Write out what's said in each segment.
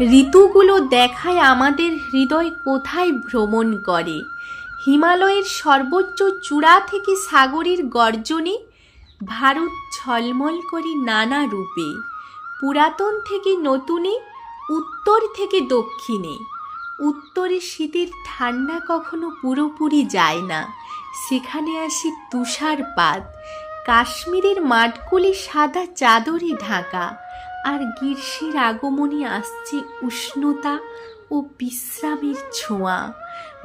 ঋতুগুলো দেখায় আমাদের হৃদয় কোথায় ভ্রমণ করে? হিমালয়ের সর্বোচ্চ চূড়া থেকে সাগরের গর্জনে ভারত ঝলমল করে নানা রূপে। পুরাতন থেকে নতুনে, উত্তর থেকে দক্ষিণে। উত্তরে শীতের ঠান্ডা কখনো পুরোপুরি যায় না। সেখানে আসে তুষারপাত। কাশ্মীরের মাঠগুলি সাদা চাদরে ঢাকা। আর গ্রীষ্মের আগমনে আসছে উষ্ণতা ও বিশ্রামের ছোঁয়া।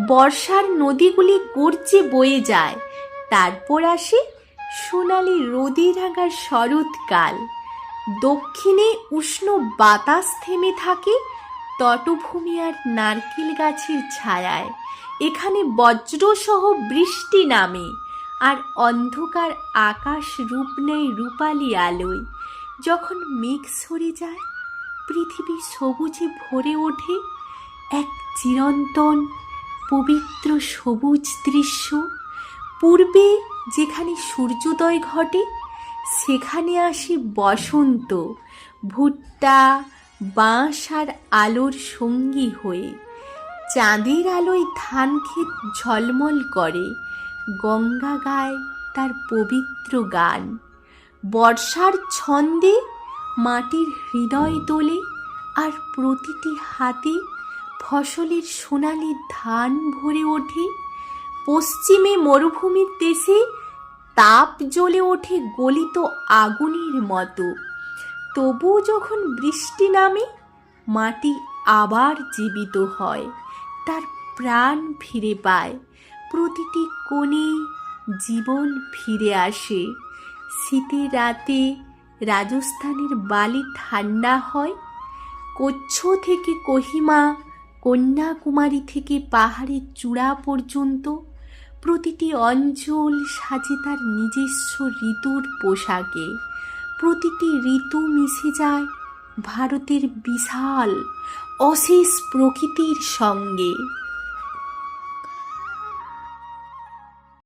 বর্ষার নদীগুলি গর্জে বয়ে যায়। তারপর আসে সোনালি রোদে রাঙার শরৎকাল। দক্ষিণে উষ্ণ বাতাস থেমে থাকে তটভূমি আর নারকেল গাছের ছায়ায়। এখানে বজ্রসহ বৃষ্টি নামে আর অন্ধকার আকাশ রূপ নেয় রূপালি আলোয়। যখন মেঘ সরে যায়, পৃথিবী সবুজে ভরে ওঠে, এক চিরন্তন, পবিত্র সবুজ দৃশ্য। পূর্বে যেখানে সূর্যোদয় ঘটে, সেখানে আসে বসন্ত, ভুট্টা, বাঁশ আর আলোর সঙ্গী হয়ে। চাঁদের আলোয় ধান ক্ষেত ঝলমল করে, গঙ্গা গায় তার পবিত্র গান। বর্ষার ছন্দে মাটির হৃদয় তোলে আর প্রতিটি হাতে ফসলের সোনালি ধান ভরে ওঠে। পশ্চিমে মরুভূমির দেশে তাপ জ্বলে ওঠে গলিত আগুনের মতো। তবুও যখন বৃষ্টি নামে, মাটি আবার জীবিত হয়, তার প্রাণ ফিরে পায়। প্রতিটি কোণে জীবন ফিরে আসে। শীতের রাতে রাজস্থানের বালি ঠান্ডা হয়। কচ্ছ থেকে কোহিমা, কন্যাকুমারী থেকে পাহাড়ের চূড়া পর্যন্ত প্রতিটি অঞ্চল সাজে তার নিজস্ব ঋতুর পোশাকে। প্রতিটি ঋতু মিশে যায় ভারতের বিশাল, অশেষ প্রকৃতির সঙ্গে।